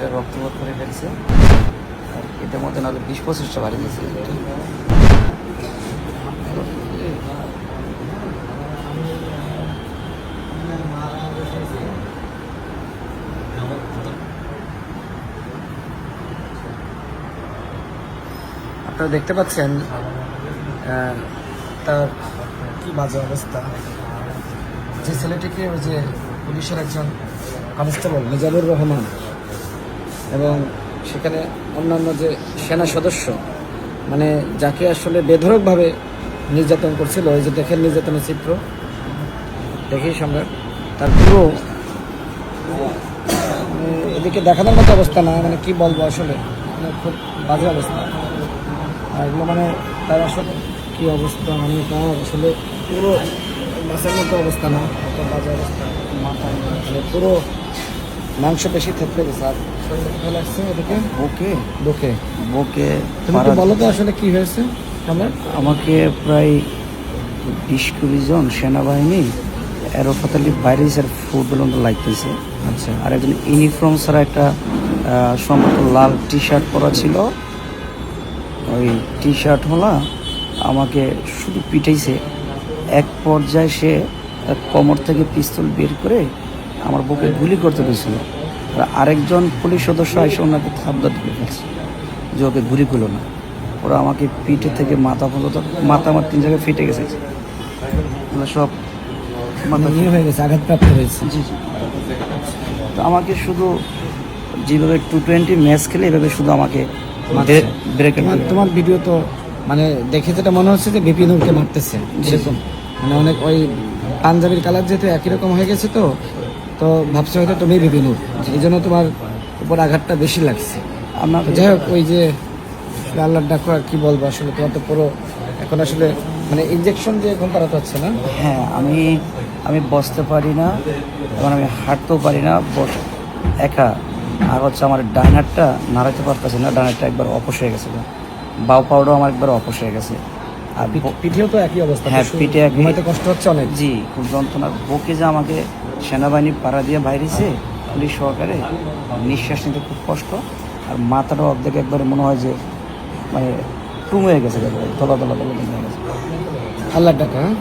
রক্তপাত করে ফেলছে। আর এটার মধ্যে নাহলে বিশ পঁচিশটা বাড়ি গেছে। আপনারা দেখতে পাচ্ছেন তার কি বাজে অবস্থা। যে ছেলেটিকে ওই যে পুলিশের একজন কনস্টেবল মিজানুর রহমান এবং সেখানে অন্যান্য যে সেনা সদস্য মানে যাকে আসলে বেধরকভাবে নির্যাতন করছিল, ওই যে দেখেন নির্যাতনের চিত্র। দেখি সম্রাট তার পুরো মানে এদিকে দেখানোর মতো অবস্থা না মানে কি বলব আসলে? মানে খুব বাজে অবস্থা। আর এগুলো মানে তার আসলে কি অবস্থা মানে তার আসলে পুরো মাছের মতো অবস্থা না বাজে অবস্থা। মাথা মানে পুরো মাংস পেশি থেতলে এদিকে বুকে? তুমি বলো তো আসলে কি হয়েছে? আমাকে প্রায় বিশ কুড়ি জন সেনাবাহিনী এরোফাতালি বাইরের ফুটবল লাগতেছে আচ্ছা। আর একজন ইউনিফর্ম ছাড়া একটা সম্ভবত লাল টি শার্ট পরা ছিল। ওই টি শার্ট হলা আমাকে শুধু পিটাইছে। এক পর্যায়ে সে কোমর থেকে পিস্তল বের করে আমার বুকে গুলি করতে আর আরেকজন পুলিশ সদস্য এসে ওনাকে থাবদা ঢুকে ফেলছে। যে ওকে গুলি করল না। ওরা আমাকে পিঠে থেকে মাথা পর্যন্ত মাথা আমার তিন জায়গায় ফেটে গেছে। ওগুলো সব মাথা মানে ইয়ে হয়ে গেছে আঘাতপ্রাপ্ত হয়েছে। জি জি। তো আমাকে শুধু যেভাবে টু টোয়েন্টি ম্যাচ খেলে এভাবে শুধু আমাকে তোমার ভিডিও তো মানে দেখে যেটা মনে হচ্ছে যে বিপিন মারতেছে যেরকম মানে অনেক ওই পাঞ্জাবির কালার যেহেতু একই রকম হয়ে গেছে তো তো ভাবছি হয়তো তুমি বিপিনুর এই জন্য তোমার উপর আঘাতটা বেশি লাগছে। আমার যাই হোক ওই যে আসলে আল্লাহর ডাকো আর কি বলব আসলে তোমার তো পুরো এখন আসলে মানে ইনজেকশন দিয়ে এখন করাতে হচ্ছে না? হ্যাঁ আমি আমি বসতে পারি না এবং আমি হাঁটতেও পারি না একা। আর হচ্ছে আমার ডান হাতটা নাড়াতে পারতেছে না ডান হাতটা একবার অপস হয়ে গেছে বাউ পাউডার আমার একবার অপস হয়ে গেছে। আর পিঠেও তো একই অবস্থা হ্যাঁ, পিঠে। ঘুমাইতে কষ্ট হচ্ছে অনেক। জি খুব যন্ত্রণা বুকে যে আমাকে সেনাবাহিনী পাড়া দিয়ে বাইরেছে পুলিশ সহকারে নিঃশ্বাস নিতে খুব কষ্ট। আর মাথাটা অর্ধেক একবারে মনে হয় যে মানে টুম হয়ে গেছে তলা তলা তলা হয়ে গেছে। আল্লাহ ডাকা হ্যাঁ?